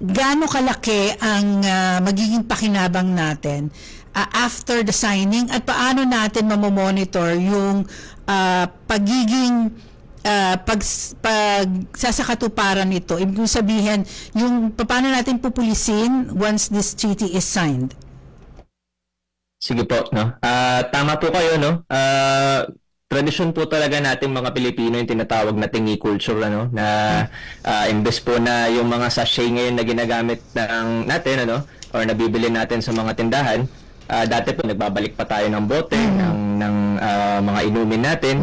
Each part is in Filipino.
gaano kalaki ang ah, magiging pakinabang natin ah, after the signing at paano natin mamomonitor yung ah, pagiging ah, pag, pag sasakatuparan nito. Ibig sabihin, yung paano natin pupulisin once this treaty is signed. Sige po, no? Ah, tama po kayo, no? Ah, tradisyon po talaga nating mga Pilipino yung tinatawag na tingi culture, ano? Na ah, imbes po na yung mga sachet ngayon na ginagamit ng natin, ano? Or nabibili natin sa mga tindahan, ah, dati po nagbabalik pa tayo ng bote, ng, ng ah, mga inumin natin,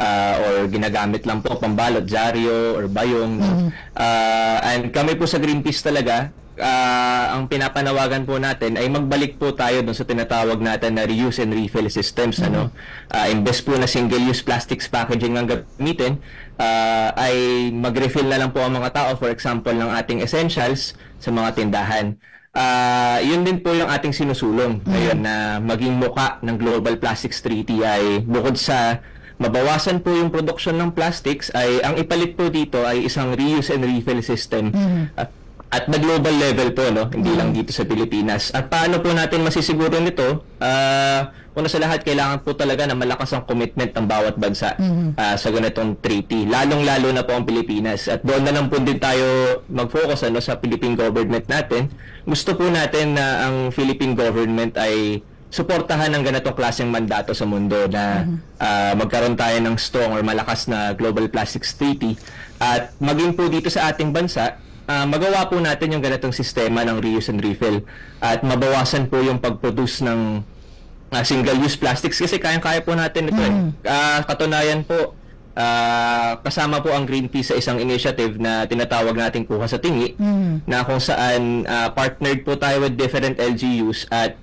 ah, or ginagamit lang po pambalot, dyaryo, or bayong? Ah, and kami po sa Greenpeace talaga, ah, ang pinapanawagan po natin ay magbalik po tayo dun sa tinatawag natin na reuse and refill systems ano? Ah, imbes po na single use plastics packaging ang gamitin ah, ay mag-refill na lang po ang mga tao for example ng ating essentials sa mga tindahan. Ah, yun din po yung ating sinusulong. Ngayon na maging muka ng Global Plastics Treaty ay bukod sa mabawasan po yung production ng plastics ay ang ipalit po dito ay isang reuse and refill system. At at na global level po no? Hindi lang dito sa Pilipinas. At paano po natin masisiguro nito? Ah una sa lahat kailangan po talaga na malakas ang commitment ng bawat bansa ah, sa ganitong treaty. Lalong lalo na po ang Pilipinas. At doon na lang po din tayo mag-focus ano sa Philippine government natin. Gusto po natin na ang Philippine government ay suportahan ng ganitong klaseng mandato sa mundo na ah, magkaroon tayo ng strong or malakas na Global Plastics Treaty. At maging po dito sa ating bansa ah, magawa po natin yung ganitong sistema ng reuse and refill at mabawasan po yung pag-produce ng ah, single-use plastics kasi kayang-kaya po natin ito eh. Ah, katunayan po, ah, kasama po ang Greenpeace sa isang initiative na tinatawag nating Kuha sa Tingi na kung saan ah, partnered po tayo with different LGUs at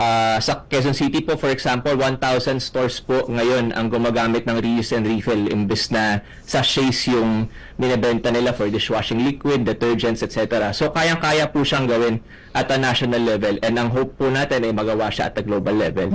ah, sa Quezon City po for example 1,000 stores po ngayon ang gumagamit ng reuse and refill imbes na sachets yung binebenta nila for dishwashing liquid, detergents, etc. So kayang-kaya po siyang gawin at a national level and ang hope po natin ay magawa siya at a global level.